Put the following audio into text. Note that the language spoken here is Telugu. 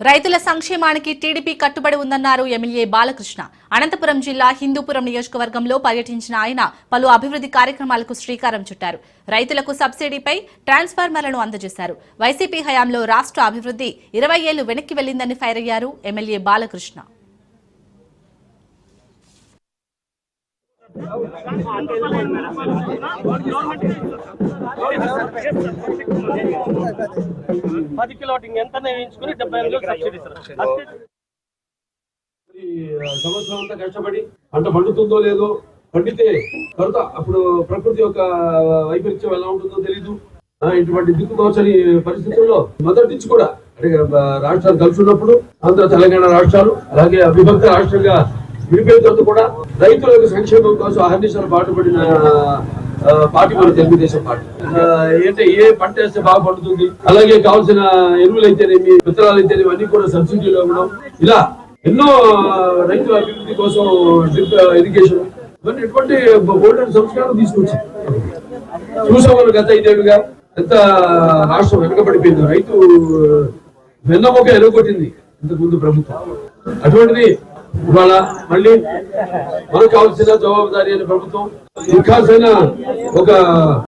రైతుల సంక్షేమానికి టీడీపీ కట్టుబడి ఉందన్నారు ఎమ్మెల్యే బాలకృష్ణ. అనంతపురం జిల్లా హిందూపురం నియోజకవర్గంలో పర్యటించిన ఆయన పలు అభివృద్ధి కార్యక్రమాలకు శ్రీకారం చుట్టారు. రైతులకు సబ్సిడీపై ట్రాన్స్ఫార్మర్లను అందజేశారు. వైసీపీ హయాంలో రాష్ట్ర అభివృద్ధి ఇరవై ఏళ్ళు వెనక్కి వెళ్ళిందని ఫైర్ అయ్యారు ఎమ్మెల్యే బాలకృష్ణ. పది కిలోటింగ్ ఎంత వేయించుకుని డెబ్బై ఎనిమిది సబ్సిడీ సంవత్సరం అంతా కష్టపడి పంట పండుతుందో లేదో పండితే తర్వాత అప్పుడు ప్రకృతి యొక్క వైపరీత్యం ఎలా ఉంటుందో తెలీదు. ఇటువంటి దిక్కుదోచని పరిస్థితుల్లో మొదటి నుంచి కూడా అంటే రాష్ట్రాలు కలిసి ఉన్నప్పుడు ఆంధ్ర తెలంగాణ రాష్ట్రాలు అలాగే విభక్త రాష్ట్రంగా విడిపోయిన తర్వాత కూడా రైతుల యొక్క సంక్షేమం కోసం అహర్నిశలు పాటుపడిన పార్టీ మన తెలుగుదేశం పార్టీ. ఏంటంటే ఏ పంట వేస్తే బాగా పండుతుంది? అలాగే కావాల్సిన ఎరువులు అయితేనేమి విత్తనాలు అయితేనేమి అన్ని కూడా సబ్సిడీలో ఇవ్వడం. ఇలా ఎన్నో రైతుల అభివృద్ధి కోసం డ్రిప్ ఇరిగేషన్ ఇవన్నీ ఎటువంటి గోల్డెన్ సంస్కారం తీసుకొచ్చింది చూసాం మనం గత ఐదేళ్ళుగా ఎంత రాష్ట్రం వెనకబడిపోయింది. రైతు వెన్నముక ఎలుగొట్టింది ఇంతకు ముందు ప్రభుత్వం. అటువంటిది ఇవాళ మళ్ళీ మనకు కావాల్సిన జవాబుదారీ అని ప్రభుత్వం. ఇంకా ఒక